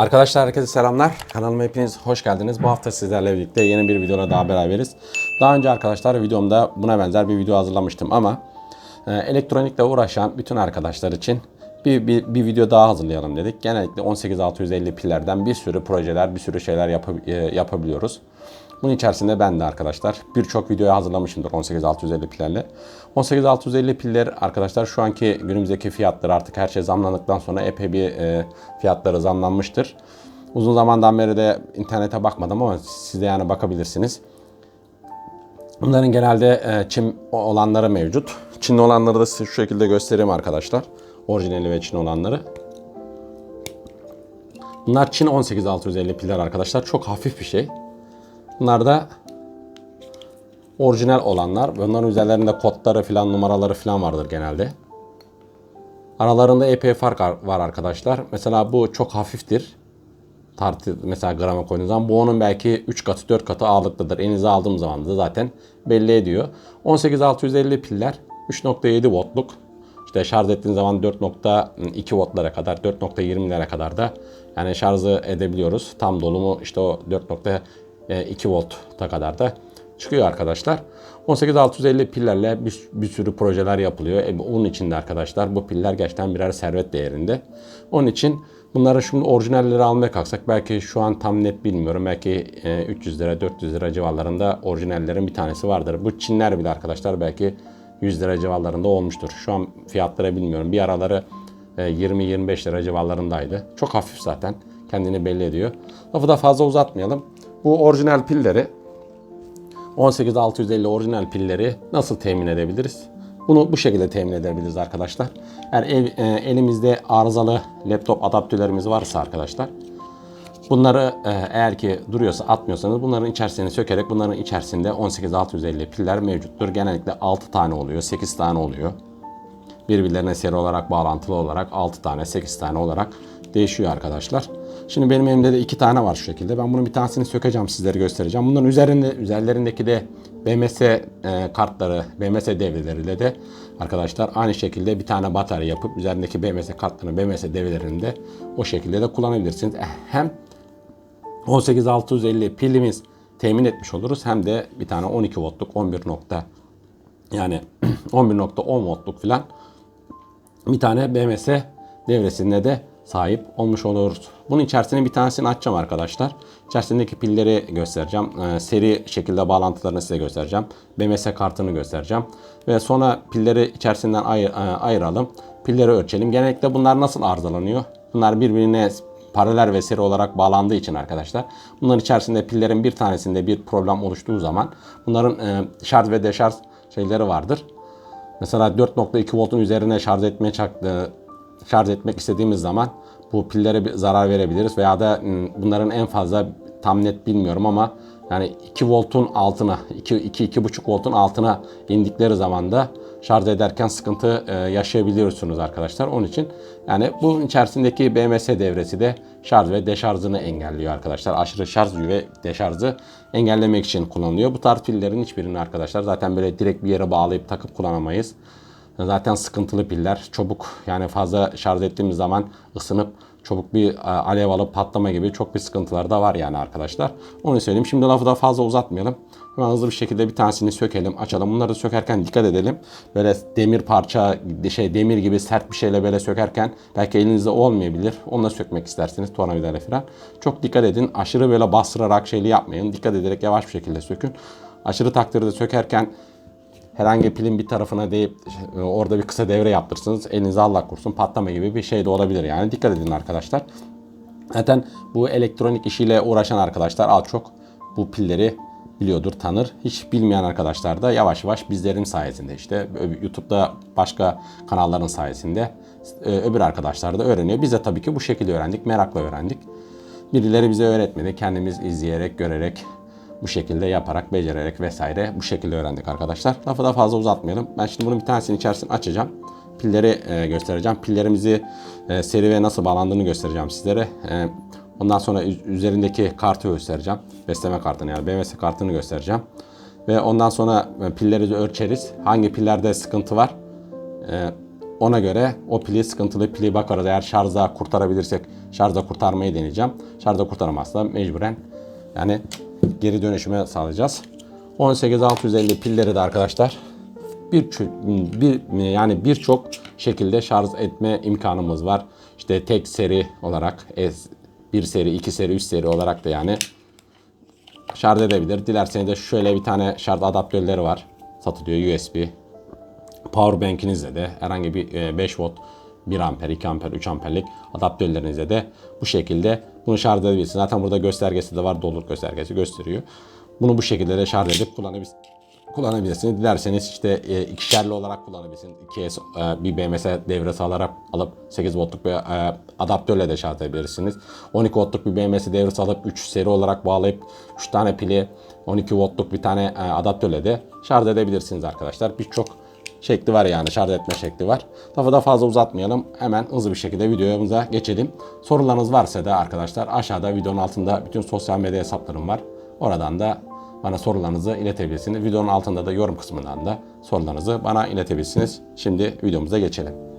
Arkadaşlar herkese selamlar. Kanalıma hepiniz hoş geldiniz. Bu hafta sizlerle birlikte yeni bir videoda daha beraberiz. Daha önce arkadaşlar videomda buna benzer bir video hazırlamıştım ama e, elektronikle uğraşan bütün arkadaşlar için bir, bir, bir video daha hazırlayalım dedik. Genellikle 18650 pillerden bir sürü projeler, bir sürü şeyler yapa- e, yapabiliyoruz. Bunun içerisinde ben de arkadaşlar birçok videoyu hazırlamışımdır 18650 pillerle. 18650 piller arkadaşlar şu anki günümüzdeki fiyatları artık her şey zamlandıktan sonra epey bir e, fiyatları zamlanmıştır. Uzun zamandan beri de internete bakmadım ama siz de yani bakabilirsiniz. Bunların genelde e, Çin olanları mevcut. Çinli olanları da size şu şekilde göstereyim arkadaşlar. Orijinali ve Çin olanları. Bunlar Çin 18650 piller arkadaşlar. Çok hafif bir şey. Bunlar da orijinal olanlar. Bunların üzerlerinde kodları falan numaraları falan vardır genelde. Aralarında epey fark ar- var arkadaşlar. Mesela bu çok hafiftir. Tartı mesela grama koyduğunuz zaman bu onun belki 3 katı 4 katı ağırlıklıdır. Elinize aldığım zaman da zaten belli ediyor. 18650 piller 3.7 voltluk. İşte şarj ettiğiniz zaman 4.2 voltlara kadar 4.20'lere kadar da yani şarjı edebiliyoruz. Tam dolumu işte o 4.2 volta kadar da çıkıyor arkadaşlar. 18650 pillerle bir, bir sürü projeler yapılıyor. E, onun için de arkadaşlar bu piller gerçekten birer servet değerinde. Onun için bunları şimdi orijinalleri almaya kalksak belki şu an tam net bilmiyorum. Belki e, 300 lira 400 lira civarlarında orijinallerin bir tanesi vardır. Bu Çinler bile arkadaşlar belki 100 lira civarlarında olmuştur. Şu an fiyatları bilmiyorum. Bir araları e, 20-25 lira civarlarındaydı. Çok hafif zaten. Kendini belli ediyor. Lafı da fazla uzatmayalım. Bu orijinal pilleri 18650 orijinal pilleri nasıl temin edebiliriz? Bunu bu şekilde temin edebiliriz arkadaşlar. Eğer ev, e, elimizde arızalı laptop adaptörlerimiz varsa arkadaşlar Bunları e, eğer ki duruyorsa atmıyorsanız bunların içerisini sökerek bunların içerisinde 18650 piller mevcuttur. Genellikle 6 tane oluyor, 8 tane oluyor. Birbirlerine seri olarak bağlantılı olarak 6 tane, 8 tane olarak değişiyor arkadaşlar. Şimdi benim elimde de 2 tane var şu şekilde. Ben bunun bir tanesini sökeceğim, sizlere göstereceğim. Bunların üzerinde üzerlerindeki de BMS e, kartları, BMS devreleriyle de arkadaşlar aynı şekilde bir tane batarya yapıp üzerindeki BMS kartlarını, BMS devrelerini de o şekilde de kullanabilirsiniz. Hem 18650 pilimiz temin etmiş oluruz. Hem de bir tane 12 voltluk 11 nokta yani 11.10 voltluk falan bir tane BMS devresinde de sahip olmuş oluruz. Bunun içerisine bir tanesini açacağım arkadaşlar. İçerisindeki pilleri göstereceğim. Ee, seri şekilde bağlantılarını size göstereceğim. BMS kartını göstereceğim. Ve sonra pilleri içerisinden ayır, e, ayıralım. Pilleri ölçelim. Genellikle bunlar nasıl arızalanıyor? Bunlar birbirine paralel ve seri olarak bağlandığı için arkadaşlar. Bunların içerisinde pillerin bir tanesinde bir problem oluştuğu zaman bunların e, şarj ve deşarj şeyleri vardır. Mesela 4.2 voltun üzerine şarj etmeye çaktı, şarj etmek istediğimiz zaman bu pillere bir zarar verebiliriz veya da m, bunların en fazla tam net bilmiyorum ama yani 2 voltun altına 2 2 2,5 voltun altına indikleri zaman da şarj ederken sıkıntı e, yaşayabiliyorsunuz arkadaşlar. Onun için yani bunun içerisindeki BMS devresi de şarj ve deşarjını engelliyor arkadaşlar. Aşırı şarj ve deşarjı engellemek için kullanılıyor. Bu tarz pillerin hiçbirini arkadaşlar zaten böyle direkt bir yere bağlayıp takıp kullanamayız. Zaten sıkıntılı piller. Çabuk yani fazla şarj ettiğimiz zaman ısınıp çabuk bir e, alev alıp patlama gibi çok bir sıkıntılar da var yani arkadaşlar. Onu söyleyeyim. Şimdi lafı da fazla uzatmayalım. Hemen hızlı bir şekilde bir tanesini sökelim, açalım. Bunları sökerken dikkat edelim. Böyle demir parça, şey demir gibi sert bir şeyle böyle sökerken belki elinizde olmayabilir. Onunla sökmek isterseniz tornavidayla falan. Çok dikkat edin. Aşırı böyle bastırarak şeyli yapmayın. Dikkat ederek yavaş bir şekilde sökün. Aşırı takdirde sökerken herhangi pilin bir tarafına değip e, orada bir kısa devre yaptırsınız. Elinize Allah korusun patlama gibi bir şey de olabilir yani. Dikkat edin arkadaşlar. Zaten bu elektronik işiyle uğraşan arkadaşlar az çok bu pilleri biliyordur, tanır. Hiç bilmeyen arkadaşlar da yavaş yavaş bizlerin sayesinde işte YouTube'da başka kanalların sayesinde e, öbür arkadaşlar da öğreniyor. Biz de tabii ki bu şekilde öğrendik, merakla öğrendik. Birileri bize öğretmedi. Kendimiz izleyerek, görerek, bu şekilde yaparak, becererek vesaire bu şekilde öğrendik arkadaşlar. Lafı da fazla uzatmayalım. Ben şimdi bunun bir tanesini içerisini açacağım. Pilleri e, göstereceğim. Pillerimizi e, seri ve nasıl bağlandığını göstereceğim sizlere. E, ondan sonra üz- üzerindeki kartı göstereceğim. Besleme kartını yani BMS kartını göstereceğim. Ve ondan sonra e, pilleri ölçeriz. Hangi pillerde sıkıntı var? E, ona göre o pili sıkıntılı pili bakarız. Eğer şarja kurtarabilirsek şarja kurtarmayı deneyeceğim. Şarja kurtaramazsa mecburen yani geri dönüşüme sağlayacağız. 18650 pilleri de arkadaşlar bir, bir yani birçok şekilde şarj etme imkanımız var. İşte tek seri olarak bir seri, iki seri, üç seri olarak da yani şarj edebilir. Dilerseniz de şöyle bir tane şarj adaptörleri var. Satılıyor USB. Powerbank'inizde de herhangi bir e, 5 volt 1 amper, 2 amper, 3 amperlik adaptörlerinizde de bu şekilde bunu şarj edebilirsiniz. Zaten burada göstergesi de var. Doluluk göstergesi gösteriyor. Bunu bu şekilde de şarj edip kullanabilirsiniz kullanabilirsiniz. Dilerseniz işte e, ikişerli olarak kullanabilirsiniz. 2S e, bir BMS devresi alarak alıp 8 voltluk bir e, adaptörle de şarj edebilirsiniz. 12 voltluk bir BMS devresi alıp 3 seri olarak bağlayıp 3 tane pili 12 voltluk bir tane e, adaptörle de şarj edebilirsiniz arkadaşlar. Birçok şekli var yani şarj etme şekli var. Lafı da fazla uzatmayalım. Hemen hızlı bir şekilde videomuza geçelim. Sorularınız varsa da arkadaşlar aşağıda videonun altında bütün sosyal medya hesaplarım var. Oradan da bana sorularınızı iletebilirsiniz. Videonun altında da yorum kısmından da sorularınızı bana iletebilirsiniz. Şimdi videomuza geçelim.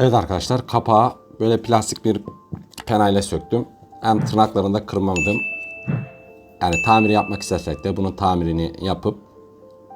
Evet arkadaşlar kapağı böyle plastik bir penayla söktüm. Hem tırnaklarında kırmadım. Yani tamir yapmak istersek de bunun tamirini yapıp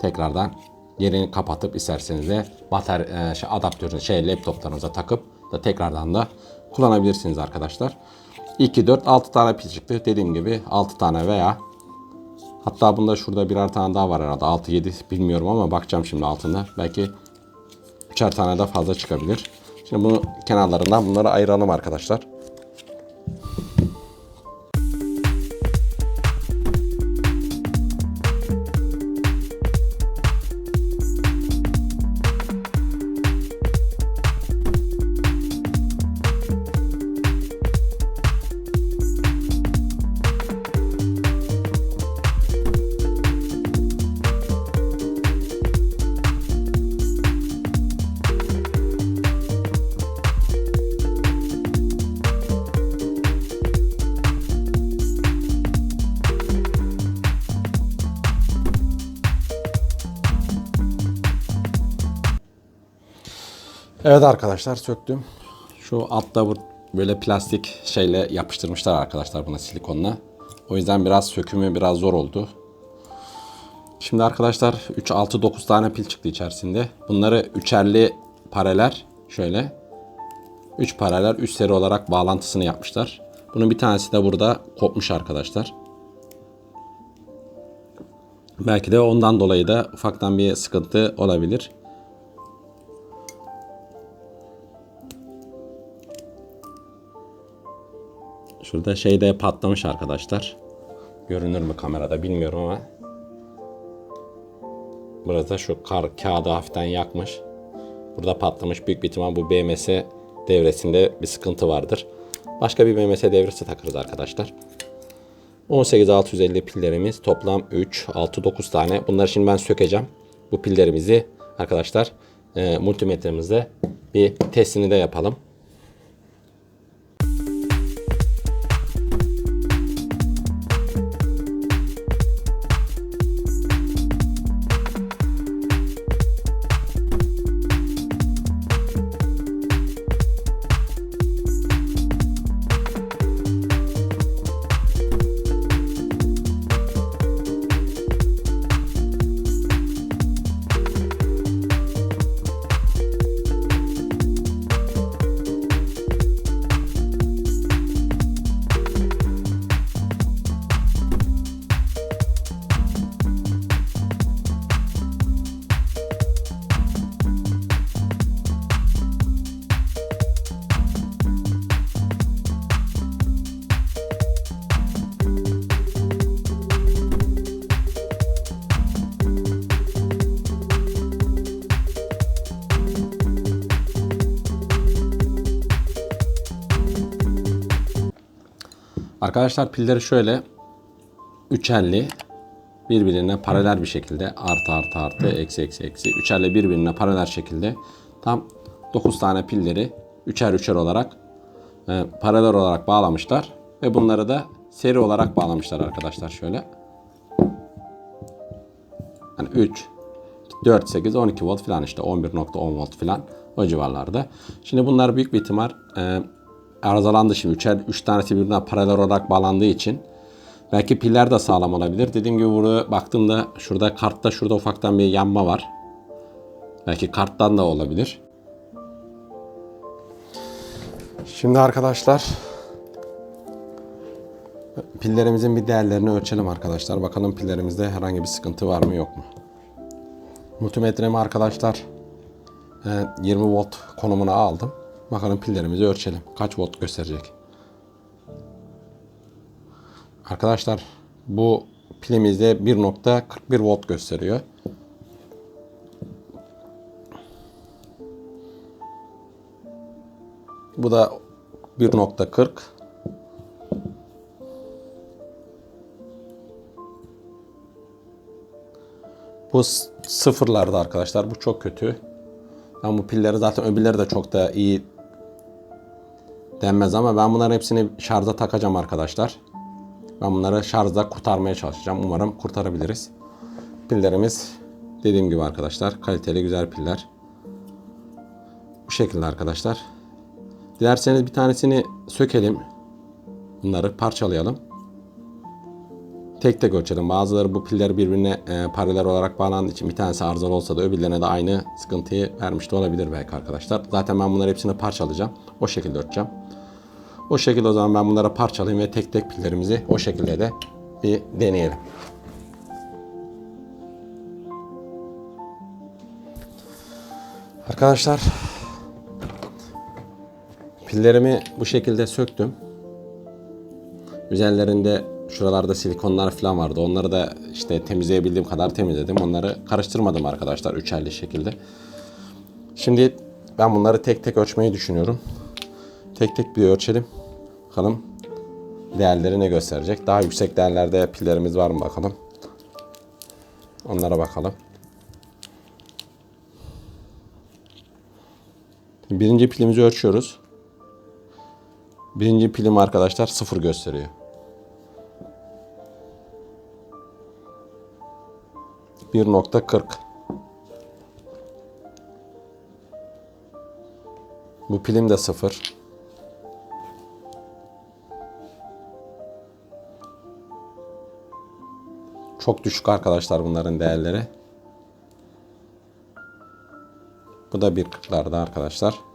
tekrardan yerini kapatıp isterseniz de batarya e, şey, adaptörünü şey laptoplarınıza takıp da tekrardan da kullanabilirsiniz arkadaşlar. 2 4 6 tane pil çıktı. Dediğim gibi 6 tane veya hatta bunda şurada birer tane daha var herhalde. 6 7 bilmiyorum ama bakacağım şimdi altında. Belki üçer tane de fazla çıkabilir. Şimdi bunu kenarlarından bunları ayıralım arkadaşlar. Evet arkadaşlar söktüm. Şu altta bu böyle plastik şeyle yapıştırmışlar arkadaşlar buna silikonla. O yüzden biraz sökümü biraz zor oldu. Şimdi arkadaşlar 3 6 9 tane pil çıktı içerisinde. Bunları üçerli pareler şöyle 3 paralel 3 seri olarak bağlantısını yapmışlar. Bunun bir tanesi de burada kopmuş arkadaşlar. Belki de ondan dolayı da ufaktan bir sıkıntı olabilir. Şurada şeyde patlamış arkadaşlar. Görünür mü kamerada bilmiyorum ama. Burada şu kar kağıdı hafiften yakmış. Burada patlamış. Büyük bir ihtimal bu BMS devresinde bir sıkıntı vardır. Başka bir BMS devresi takarız arkadaşlar. 18650 pillerimiz toplam 3, 6, 9 tane. Bunları şimdi ben sökeceğim. Bu pillerimizi arkadaşlar e, multimetremizde bir testini de yapalım. Arkadaşlar pilleri şöyle üçerli birbirine paralel bir şekilde artı artı artı eksi eksi eksi üçerle birbirine paralel şekilde tam 9 tane pilleri üçer üçer olarak e, paralel olarak bağlamışlar ve bunları da seri olarak bağlamışlar arkadaşlar şöyle. Yani 3 4 8 12 volt falan işte 11.10 volt falan o civarlarda. Şimdi bunlar büyük bir ihtimal e, arızalandı şimdi. Üçer, üç tanesi birbirine paralel olarak bağlandığı için belki piller de sağlam olabilir. Dediğim gibi burada baktığımda şurada kartta şurada ufaktan bir yanma var. Belki karttan da olabilir. Şimdi arkadaşlar pillerimizin bir değerlerini ölçelim arkadaşlar. Bakalım pillerimizde herhangi bir sıkıntı var mı yok mu? Multimetremi arkadaşlar e, 20 volt konumuna aldım. Bakalım pillerimizi ölçelim. Kaç volt gösterecek? Arkadaşlar bu pilimizde 1.41 volt gösteriyor. Bu da 1.40 Bu sıfırlarda arkadaşlar. Bu çok kötü. Ben bu pilleri zaten öbürleri de çok da iyi denmez ama ben bunların hepsini şarja takacağım arkadaşlar. Ben bunları şarjda kurtarmaya çalışacağım. Umarım kurtarabiliriz. Pillerimiz dediğim gibi arkadaşlar kaliteli güzel piller. Bu şekilde arkadaşlar. Dilerseniz bir tanesini sökelim. Bunları parçalayalım. Tek tek ölçelim. Bazıları bu piller birbirine e, paralel olarak bağlandığı için bir tanesi arızalı olsa da öbürlerine de aynı sıkıntıyı vermiş de olabilir belki arkadaşlar. Zaten ben bunları hepsini parçalayacağım. O şekilde ölçeceğim. O şekilde o zaman ben bunları parçalayayım ve tek tek pillerimizi o şekilde de bir deneyelim. Arkadaşlar pillerimi bu şekilde söktüm. Üzerlerinde şuralarda silikonlar falan vardı. Onları da işte temizleyebildiğim kadar temizledim. Onları karıştırmadım arkadaşlar üçerli şekilde. Şimdi ben bunları tek tek ölçmeyi düşünüyorum. Tek tek bir ölçelim. Bakalım değerleri ne gösterecek. Daha yüksek değerlerde pillerimiz var mı bakalım. Onlara bakalım. Birinci pilimizi ölçüyoruz. Birinci pilim arkadaşlar sıfır gösteriyor. Bir nokta kırk. Bu pilim de sıfır. Çok düşük arkadaşlar bunların değerleri. Bu da 1.40'larda arkadaşlar.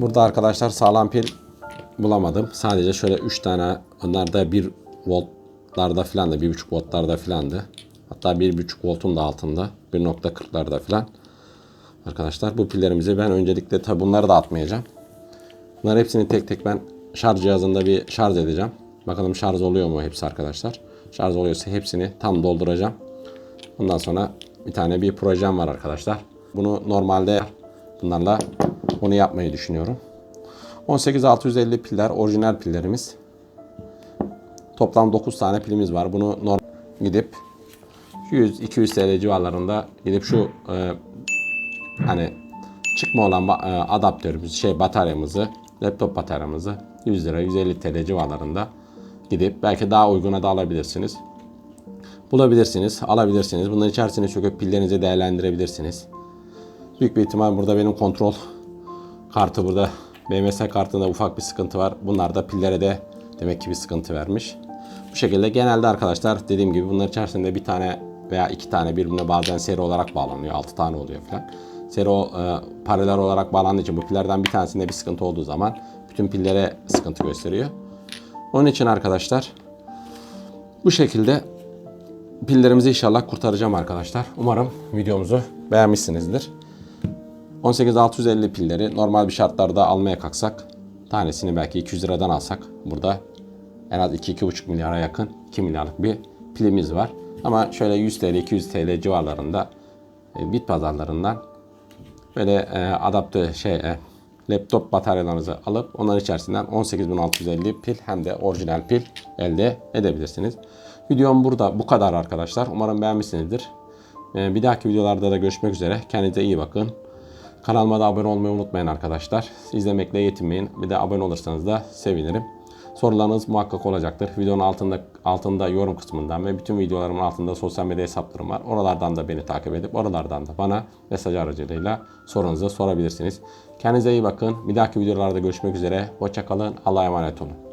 Burada arkadaşlar sağlam pil bulamadım. Sadece şöyle 3 tane onlar da 1 voltlarda filan da 1.5 voltlarda filandı. Hatta 1.5 voltun da altında 1.40'larda filan. Arkadaşlar bu pillerimizi ben öncelikle tabi bunları da atmayacağım. Bunları hepsini tek tek ben şarj cihazında bir şarj edeceğim. Bakalım şarj oluyor mu hepsi arkadaşlar. Şarj oluyorsa hepsini tam dolduracağım. Ondan sonra bir tane bir projem var arkadaşlar. Bunu normalde bunlarla onu yapmayı düşünüyorum. 18650 piller orijinal pillerimiz. Toplam 9 tane pilimiz var. Bunu normal gidip 100-200 TL civarlarında gidip şu e, hani çıkma olan e, adaptörümüzü, şey bataryamızı, laptop bataryamızı 100 lira 150 TL civarlarında gidip belki daha uyguna da alabilirsiniz. Bulabilirsiniz, alabilirsiniz. Bunların içerisine söküp pillerinizi değerlendirebilirsiniz. Büyük bir ihtimal burada benim kontrol kartı burada BMS kartında ufak bir sıkıntı var. Bunlar da pillere de demek ki bir sıkıntı vermiş. Bu şekilde genelde arkadaşlar dediğim gibi bunların içerisinde bir tane veya iki tane birbirine bazen seri olarak bağlanıyor. Altı tane oluyor falan. Seri o, e, paralel olarak bağlandığı için bu pillerden bir tanesinde bir sıkıntı olduğu zaman bütün pillere sıkıntı gösteriyor. Onun için arkadaşlar bu şekilde pillerimizi inşallah kurtaracağım arkadaşlar. Umarım videomuzu beğenmişsinizdir. 18650 pilleri normal bir şartlarda almaya kalksak tanesini belki 200 liradan alsak burada en az 2-2,5 milyara yakın 2 milyarlık bir pilimiz var. Ama şöyle 100 TL 200 TL civarlarında e, bit pazarlarından böyle e, adapte şey e, laptop bataryalarınızı alıp onların içerisinden 18650 pil hem de orijinal pil elde edebilirsiniz. Videom burada bu kadar arkadaşlar. Umarım beğenmişsinizdir. E, bir dahaki videolarda da görüşmek üzere. Kendinize iyi bakın. Kanalıma da abone olmayı unutmayın arkadaşlar. İzlemekle yetinmeyin. Bir de abone olursanız da sevinirim. Sorularınız muhakkak olacaktır. Videonun altında altında yorum kısmından ve bütün videolarımın altında sosyal medya hesaplarım var. Oralardan da beni takip edip oralardan da bana mesaj aracılığıyla sorunuzu sorabilirsiniz. Kendinize iyi bakın. Bir dahaki videolarda görüşmek üzere. Hoşçakalın. Allah'a emanet olun.